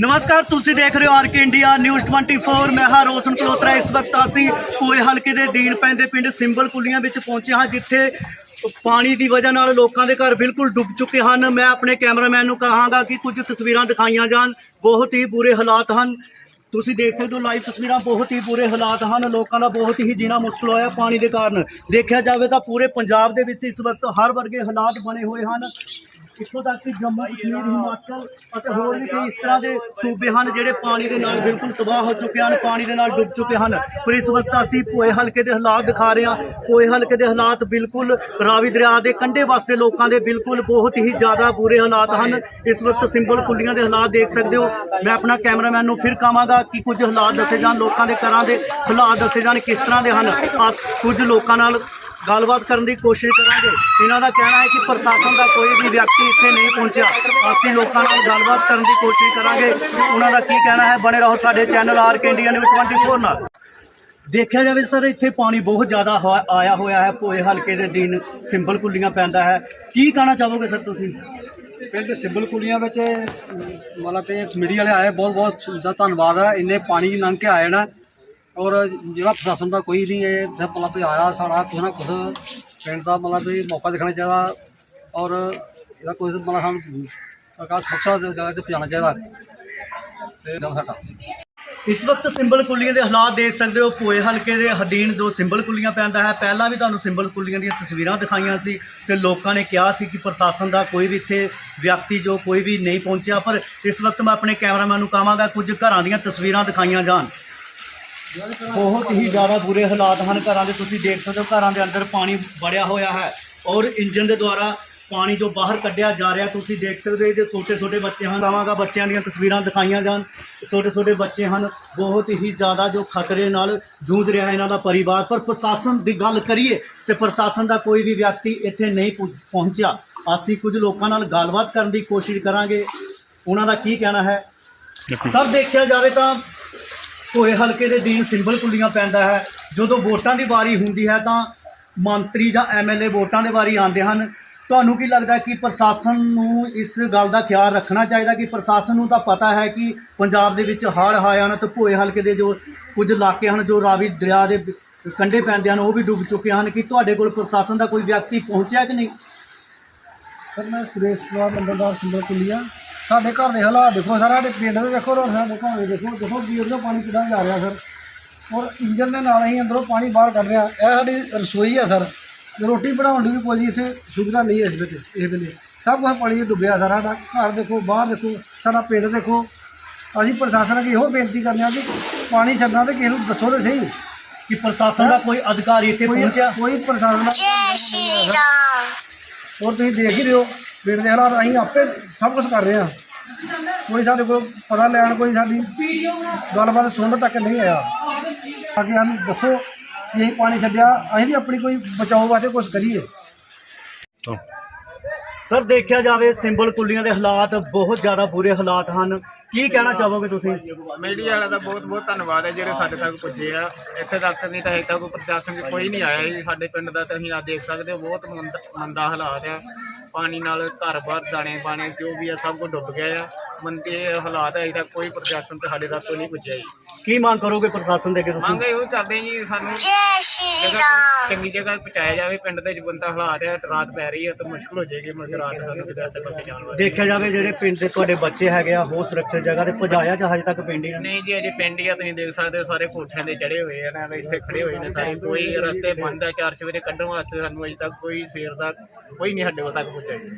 ਨਮਸਕਾਰ, ਤੁਸੀਂ ਦੇਖ ਰਹੇ ਹੋ ਆਰਕੇ ਇੰਡੀਆ ਨਿਊਜ਼ 24 ਮੈਂ ਹਾਂ ਰੋਸ਼ਨ ਕਲੋਤਰਾ। ਇਸ ਵਕਤ ਅਸੀਂ ਪੋਏ ਹਲਕੇ ਦੇ ਦੀਨ ਪੈਂਦੇ ਪਿੰਡ ਸਿੰਬਲ ਕੁਲੀਆਂ ਵਿੱਚ ਪਹੁੰਚੇ ਹਾਂ, ਜਿੱਥੇ ਪਾਣੀ ਦੀ ਵਜ੍ਹਾ ਨਾਲ ਲੋਕਾਂ ਦੇ ਘਰ ਬਿਲਕੁਲ ਡੁੱਬ ਚੁੱਕੇ ਹਨ। ਮੈਂ ਆਪਣੇ ਕੈਮਰਾਮੈਨ ਨੂੰ ਕਹਾਂਗਾ ਕਿ ਕੁਝ ਤਸਵੀਰਾਂ ਦਿਖਾਈਆਂ ਜਾਣ। ਬਹੁਤ ਹੀ ਬੁਰੇ ਹਾਲਾਤ ਹਨ। ਤੁਸੀਂ ਦੇਖ ਸਕਦੇ ਹੋ ਲਾਈਵ ਤਸਵੀਰਾਂ। ਬਹੁਤ ਹੀ ਬੁਰੇ ਹਾਲਾਤ ਹਨ। ਲੋਕਾਂ ਦਾ ਬਹੁਤ ਹੀ ਜੀਣਾ ਮੁਸ਼ਕਲ ਹੋਇਆ ਪਾਣੀ ਦੇ ਕਾਰਨ। ਦੇਖਿਆ ਜਾਵੇ ਤਾਂ ਪੂਰੇ ਪੰਜਾਬ ਦੇ ਵਿੱਚ ਇਸ ਵਕਤ ਹਰ ਵਰਗੇ ਹਾਲਾਤ ਬਣੇ ਹੋਏ ਹਨ। ਇੱਥੋਂ ਤੱਕ ਕਿ ਜੰਮੂ ਕਸ਼ਮੀਰ, ਹਿਮਾਚਲ ਅਤੇ ਹੋਰ ਵੀ ਕਈ ਇਸ ਤਰ੍ਹਾਂ ਦੇ ਸੂਬੇ ਹਨ ਜਿਹੜੇ ਪਾਣੀ ਦੇ ਨਾਲ ਬਿਲਕੁਲ ਤਬਾਹ ਹੋ ਚੁੱਕੇ ਹਨ, ਪਾਣੀ ਦੇ ਨਾਲ ਡੁੱਬ ਚੁੱਕੇ ਹਨ। ਪਰ ਇਸ ਵਕਤ ਅਸੀਂ ਪੋਏ ਹਲਕੇ ਦੇ ਹਾਲਾਤ ਦਿਖਾ ਰਹੇ ਹਾਂ। ਪੋਏ ਹਲਕੇ ਦੇ ਹਾਲਾਤ ਬਿਲਕੁਲ ਰਾਵੀ ਦਰਿਆ ਦੇ ਕੰਢੇ ਵਾਸਤੇ ਲੋਕਾਂ ਦੇ ਬਿਲਕੁਲ ਬਹੁਤ ਹੀ ਜ਼ਿਆਦਾ ਬੁਰੇ ਹਾਲਾਤ ਹਨ। ਇਸ ਵਕਤ ਸਿੰਬਲ ਕੁੱਲੀਆਂ ਦੇ ਹਾਲਾਤ ਦੇਖ ਸਕਦੇ ਹੋ। ਮੈਂ ਆਪਣਾ ਕੈਮਰਾਮੈਨ ਨੂੰ ਫਿਰ ਕਹਾਂਗਾ ਕਿ ਕੁਝ ਹਾਲਾਤ ਦੱਸੇ ਜਾਣ, ਲੋਕਾਂ ਦੇ ਘਰਾਂ ਦੇ ਹਾਲਾਤ ਦੱਸੇ ਜਾਣ, ਕਿਸ ਤਰ੍ਹਾਂ ਦੇ ਹਨ। ਆ ਕੁਝ ਲੋਕਾਂ ਨਾਲ ਗੱਲਬਾਤ ਕਰਨ ਦੀ ਕੋਸ਼ਿਸ਼ ਕਰਾਂਗੇ। ਇਹਨਾਂ ਦਾ ਕਹਿਣਾ ਹੈ ਕਿ ਪ੍ਰਸ਼ਾਸਨ ਦਾ ਕੋਈ ਵੀ ਵਿਅਕਤੀ ਇੱਥੇ ਨਹੀਂ ਪਹੁੰਚਿਆ। ਅਸੀਂ ਲੋਕਾਂ ਨਾਲ ਗੱਲਬਾਤ ਕਰਨ ਦੀ ਕੋਸ਼ਿਸ਼ ਕਰਾਂਗੇ। ਉਹਨਾਂ ਦਾ ਕੀ ਕਹਿਣਾ ਹੈ? ਬਣੇ ਰਹੋ ਸਾਡੇ channel R K India news 24 ਨਾਲ। ਦੇਖਿਆ ਜਾਵੇ ਸਰ ਇੱਥੇ ਪਾਣੀ ਬਹੁਤ ਜ਼ਿਆਦਾ ਹੋ- ਆਇਆ ਹੋਇਆ ਹੈ। ਭੋਏ ਹਲਕੇ ਦੇ ਦਿਨ ਸਿੰਬਲ ਕੁੱਲੀਆਂ ਪੈਂਦਾ ਹੈ। ਕੀ ਕਹਿਣਾ ਚਾਹੋਗੇ ਸਰ ਤੁਸੀਂ? ਪਿੰਡ ਸਿੰਬਲ ਕੁਲੀਆਂ ਵਿੱਚ ਮਤਲਬ ਕਿ ਮੀਡੀਆ ਵਾਲੇ ਆਏ ਬਹੁਤ ਬਹੁਤ ਦਾ ਧੰਨਵਾਦ ਹੈ। ਇੰਨੇ ਪਾਣੀ ਲੰਘ ਕੇ ਆਏ ਨਾ। ਔਰ ਜਿਹੜਾ ਪ੍ਰਸ਼ਾਸਨ ਦਾ ਕੋਈ ਨਹੀਂ ਇਹ ਇੱਥੇ ਮਤਲਬ ਆਇਆ ਸਾਡਾ ਕੁਛ ਨਾ ਕੁਛ, ਪਿੰਡ ਦਾ ਮਤਲਬ ਵੀ ਮੌਕਾ ਦੇਖਣਾ ਚਾਹੀਦਾ ਔਰ ਇਹਦਾ ਕੋਈ ਮਤਲਬ ਸਾਨੂੰ ਸਰਕਾਰ ਸੁਰੱਖਿਆ ਜਗ੍ਹਾ 'ਤੇ ਪਹੁੰਚਾਉਣਾ ਚਾਹੀਦਾ। ਤੇ ਜਦ ਸਾਡਾ। ਇਸ ਵਕਤ ਸਿੰਬਲ ਕੁੱਲੀਆਂ ਦੇ ਹਾਲਾਤ ਦੇਖ ਸਕਦੇ ਹੋ, ਭੋਏ ਹਲਕੇ ਦੇ ਅਧੀਨ ਜੋ ਸਿੰਬਲ ਕੁੱਲੀਆਂ ਪੈਂਦਾ ਹੈ, ਪਹਿਲਾਂ ਵੀ ਤੁਹਾਨੂੰ ਸਿੰਬਲ ਕੁੱਲੀਆਂ ਦੀਆਂ ਤਸਵੀਰਾਂ ਦਿਖਾਈਆਂ ਸੀ ਤੇ ਲੋਕਾਂ ਨੇ ਕਿਹਾ ਸੀ ਕਿ ਪ੍ਰਸ਼ਾਸਨ ਦਾ ਕੋਈ ਵੀ ਇੱਥੇ ਵਿਅਕਤੀ ਜੋ ਕੋਈ ਵੀ ਨਹੀਂ ਪਹੁੰਚਿਆ, ਪਰ ਇਸ ਵਕਤ ਮੈਂ ਆਪਣੇ ਕੈਮਰਾਮੈਨ ਨੂੰ ਕਹਾਂਗਾ, ਕੁਝ ਘਰਾਂ ਦੀਆਂ ਤਸਵੀਰਾਂ ਦਿਖਾਈਆਂ ਜਾਣ। ਬਹੁਤ ਹੀ ਜ਼ਿਆਦਾ ਬੁਰੇ ਹਾਲਾਤ ਹਨ ਘਰਾਂ ਦੇ। ਤੁਸੀਂ ਦੇਖ ਸਕਦੇ ਹੋ ਘਰਾਂ ਦੇ ਅੰਦਰ ਪਾਣੀ ਵੜਿਆ ਹੋਇਆ ਹੈ ਔਰ ਇੰਜਨ ਦੇ ਦੁਆਰਾ ਪਾਣੀ ਜੋ ਬਾਹਰ ਕੱਢਿਆ ਜਾ ਰਿਹਾ ਤੁਸੀਂ ਦੇਖ ਸਕਦੇ ਹੋ ਇਹਦੇ ਛੋਟੇ ਛੋਟੇ ਬੱਚੇ ਹਨ। ਕਹਾਂਗਾ ਬੱਚਿਆਂ ਦੀਆਂ ਤਸਵੀਰਾਂ ਦਿਖਾਈਆਂ ਜਾਣ। ਛੋਟੇ ਛੋਟੇ ਬੱਚੇ ਹਨ ਬਹੁਤ ਹੀ ਜ਼ਿਆਦਾ ਜੋ ਖਤਰੇ ਨਾਲ ਜੂਝ ਰਿਹਾ ਇਹਨਾਂ ਦਾ ਪਰਿਵਾਰ। ਪਰ ਪ੍ਰਸ਼ਾਸਨ ਦੀ ਗੱਲ ਕਰੀਏ ਤੇ ਪ੍ਰਸ਼ਾਸਨ ਦਾ ਕੋਈ ਵੀ ਵਿਅਕਤੀ ਇੱਥੇ ਨਹੀਂ ਪਹੁੰਚਿਆ। ਅਸੀਂ ਕੁਝ ਲੋਕਾਂ ਨਾਲ ਗੱਲਬਾਤ ਕਰਨ ਦੀ ਕੋਸ਼ਿਸ਼ ਕਰਾਂਗੇ। ਉਹਨਾਂ ਦਾ ਕੀ ਕਹਿਣਾ ਹੈ? ਸਰ ਦੇਖਿਆ ਜਾਵੇ ਤਾਂ ਭੋਏ ਹਲਕੇ ਦੇ ਦੀਨ ਸਿੰਬਲ ਕੁੱਲੀਆਂ ਪੈਂਦਾ ਹੈ। ਜਦੋਂ ਵੋਟਾਂ ਦੀ ਵਾਰੀ ਹੁੰਦੀ ਹੈ ਤਾਂ ਮੰਤਰੀ ਜਾਂ ਐਮਐਲਏ ਵੋਟਾਂ ਦੇ ਵਾਰੀ ਆਉਂਦੇ ਹਨ। ਤੁਹਾਨੂੰ ਕੀ ਲੱਗਦਾ ਕਿ ਪ੍ਰਸ਼ਾਸਨ ਨੂੰ ਇਸ ਗੱਲ ਦਾ ਖਿਆਲ ਰੱਖਣਾ ਚਾਹੀਦਾ ਕਿ ਪ੍ਰਸ਼ਾਸਨ ਨੂੰ ਤਾਂ ਪਤਾ ਹੈ ਕਿ ਪੰਜਾਬ ਦੇ ਵਿੱਚ ਹੜ੍ਹ ਆਏ ਹਨ ਤੇ ਭੋਏ ਹਲਕੇ ਦੇ ਜੋ ਕੁਝ ਇਲਾਕੇ ਹਨ, ਜੋ ਰਾਵੀ ਦਰਿਆ ਦੇ ਕੰਢੇ ਪੈਂਦੇ ਹਨ, ਉਹ ਵੀ ਡੁੱਬ ਚੁੱਕੇ ਹਨ। ਕਿ ਤੁਹਾਡੇ ਕੋਲ ਪ੍ਰਸ਼ਾਸਨ ਦਾ ਕੋਈ ਵਿਅਕਤੀ ਪਹੁੰਚਿਆ ਕਿ ਨਹੀਂ? ਸਰ, ਮੈਂ ਸੁਰੇਸ਼ ਕੁਮਾਰ ਨੰਬਰਦਾਰ ਸਿੰਬਲ ਕੁਲੀਆ। ਸਾਡੇ ਘਰ ਦੇ ਹਾਲਾਤ ਦੇਖੋ ਸਰ ਸਾਡੇ ਪਿੰਡ ਦੇ ਦੇਖੋ ਔਰ ਸਾਡੇ ਘਰ ਦੇ ਦੇਖੋ ਦੇਖੋ ਵੀਰ ਦਾ ਪਾਣੀ ਕਿੱਦਾਂ ਜਾ ਰਿਹਾ ਸਰ। ਔਰ ਇੰਜਨ ਦੇ ਨਾਲ ਹੀ ਅੰਦਰੋਂ ਪਾਣੀ ਬਾਹਰ ਕੱਢ ਰਿਹਾ। ਇਹ ਸਾਡੀ ਰਸੋਈ ਹੈ ਸਰ। ਤੇ ਰੋਟੀ ਬਣਾਉਣ ਦੀ ਵੀ ਕੋਈ ਇੱਥੇ ਸੁਵਿਧਾ ਨਹੀਂ ਹੈ ਇਸ ਵੇਲੇ ਇਸ ਵੇਲੇ। ਸਭ ਕੁਝ ਪਾਣੀ 'ਚ ਡੁੱਬਿਆ ਸਰ ਸਾਡਾ ਘਰ ਦੇਖੋ ਬਾਹਰ ਦੇਖੋ ਸਾਡਾ ਪਿੰਡ ਦੇਖੋ। ਅਸੀਂ ਪ੍ਰਸ਼ਾਸਨ ਅੱਗੇ ਇਹੋ ਬੇਨਤੀ ਕਰਨੇ ਆ ਕਿ ਪਾਣੀ ਛੱਡਣਾ ਤੇ ਕਿਸੇ ਨੂੰ ਦੱਸੋ ਤੇ ਸਹੀ ਕਿ ਪ੍ਰਸ਼ਾਸਨ ਦਾ ਕੋਈ ਅਧਿਕਾਰੀ ਇੱਥੇ ਕੋਈ ਪਹੁੰਚਿਆ। ਕੋਈ ਪ੍ਰਸ਼ਾਸਨ ਦਾ ਜੈ ਸ਼੍ਰੀ ਰਾਮ। ਔਰ ਤੁਸੀਂ ਦੇਖ ਹੀ ਰਹੇ ਹੋ ਪਿੰਡ ਦੇ ਹਾਲਾਤ ਅਸੀਂ ਆਪੇ ਸਭ ਕੁਝ ਕਰ ਰਹੇ ਹਾਂ। ਕੋਈ ਸਾਡੇ ਕੋਲ ਪਤਾ ਲੈਣ ਕੋਈ ਸਾਡੀ ਗੱਲਬਾਤ ਸੁਣਨ ਤੱਕ ਨਹੀਂ ਆਇਆ। ਆ ਕੇ ਸਾਨੂੰ ਦੱਸੋ ਕਿ ਅਸੀਂ ਪਾਣੀ ਛੱਡਿਆ ਅਸੀਂ ਵੀ ਆਪਣੀ ਕੋਈ ਬਚਾਓ ਵਾਸਤੇ ਕੁਝ ਕਰੀਏ। ਸਰ ਦੇਖਿਆ ਜਾਵੇ ਸਿੰਬਲ ਕੁੱਲੀਆਂ ਦੇ ਹਾਲਾਤ ਬਹੁਤ ਜ਼ਿਆਦਾ ਬੁਰੇ ਹਾਲਾਤ ਹਨ। ਕੀ ਕਹਿਣਾ ਚਾਹੋਗੇ ਤੁਸੀਂ? ਮੀਡੀਆ ਵਾਲਾ ਦਾ ਬਹੁਤ ਬਹੁਤ ਧੰਨਵਾਦ ਹੈ ਜਿਹੜੇ ਸਾਡੇ ਤੱਕ ਪੁੱਜੇ ਆ। ਇੱਥੇ ਤੱਕ ਨਹੀਂ ਤਾਂ ਹਜੇ ਤੱਕ ਪ੍ਰਸ਼ਾਸਨ ਕੋਈ ਨਹੀਂ ਆਇਆ ਜੀ। ਸਾਡੇ ਪਿੰਡ ਦਾ ਤਾਂ ਤੁਸੀਂ ਆ ਦੇਖ ਸਕਦੇ ਹੋ ਬਹੁਤ ਮੰਦ- ਮੰਦਾ ਹਾਲਾਤ ਆ। ਪਾਣੀ ਨਾਲ ਘਰ-ਬਾਰ ਦਾਣੇ ਪਾਣੇ ਜੋ ਵੀ ਆ ਸਭ ਕੁਝ ਡੁੱਬ ਗਿਆ ਆ। ਮੰਦੇ ਹਾਲਾਤ ਹੈ, ਅਜੇ ਕੋਈ ਪ੍ਰਸ਼ਾਸਨ ਤੇ ਸਾਡੇ ਤੱਕ ਨਹੀਂ ਪੁੱਜਿਆ ਜੀ। ਕੀ ਮੰਗ ਕਰੋਗੇ ਪ੍ਰਸ਼ਾਸਨ ਦੇ ਅੱਗੇ ਤੁਸੀਂ? ਮੰਗ ਇਹੋ ਕਰਦੇ ਜੀ ਸਾਨੂੰ ਜਗ੍ਹਾ ਚੰਗੀ ਜਗ੍ਹਾ ਪਹੁੰਚਾਇਆ ਜਾਵੇ ਪਿੰਡ ਦੇ ਜਬੰਦਾ ਹਾਲਾਤ ਹੈ ਰਾਤ ਪੈ ਰਹੀ ਹੈ ਤਾਂ ਮੁਸ਼ਕਲ ਹੋ ਜਾਏਗੀ ਮਗਰ ਰਾਤ ਸਾਨੂੰ ਕਿਤੇ ਆਸੇ ਪਾਸੇ ਜਾਣ ਵਾਸਤੇ ਦੇਖਿਆ ਜਾਵੇ ਜਿਹੜੇ ਪਿੰਡ ਦੇ ਤੁਹਾਡੇ ਬੱਚੇ ਹੈਗੇ ਆ ਹੋਰ ਸੁਰੱਖਿਅਤ ਜਗ੍ਹਾ ਤੇ ਪਹੁੰਚਾਇਆ ਜਾਂ ਹਜੇ ਤੱਕ ਪਿੰਡ ਹੀ? ਨਹੀਂ ਜੀ ਅਜੇ ਪਿੰਡ ਹੀ ਆ ਤੁਸੀਂ ਦੇਖ ਸਕਦੇ ਹੋ ਸਾਰੇ ਕੋਠਿਆਂ ਦੇ ਚੜੇ ਹੋਏ ਆ ਨਾ ਇੱਥੇ ਖੜੇ ਹੋਏ ਨੇ ਸਾਰੇ। ਕੋਈ ਰਸਤੇ ਬੰਦ ਆ ਚਾਰ ਸਵੇਰੇ ਕੱਢਣ ਵਾਸਤੇ ਸਾਨੂੰ ਅਜੇ ਤੱਕ ਕੋਈ ਸਵੇਰ ਦਾ ਕੋਈ ਨਹੀਂ ਸਾਡੇ ਕੋਲ ਤੱਕ ਪਹੁੰਚਿਆ ਜੀ।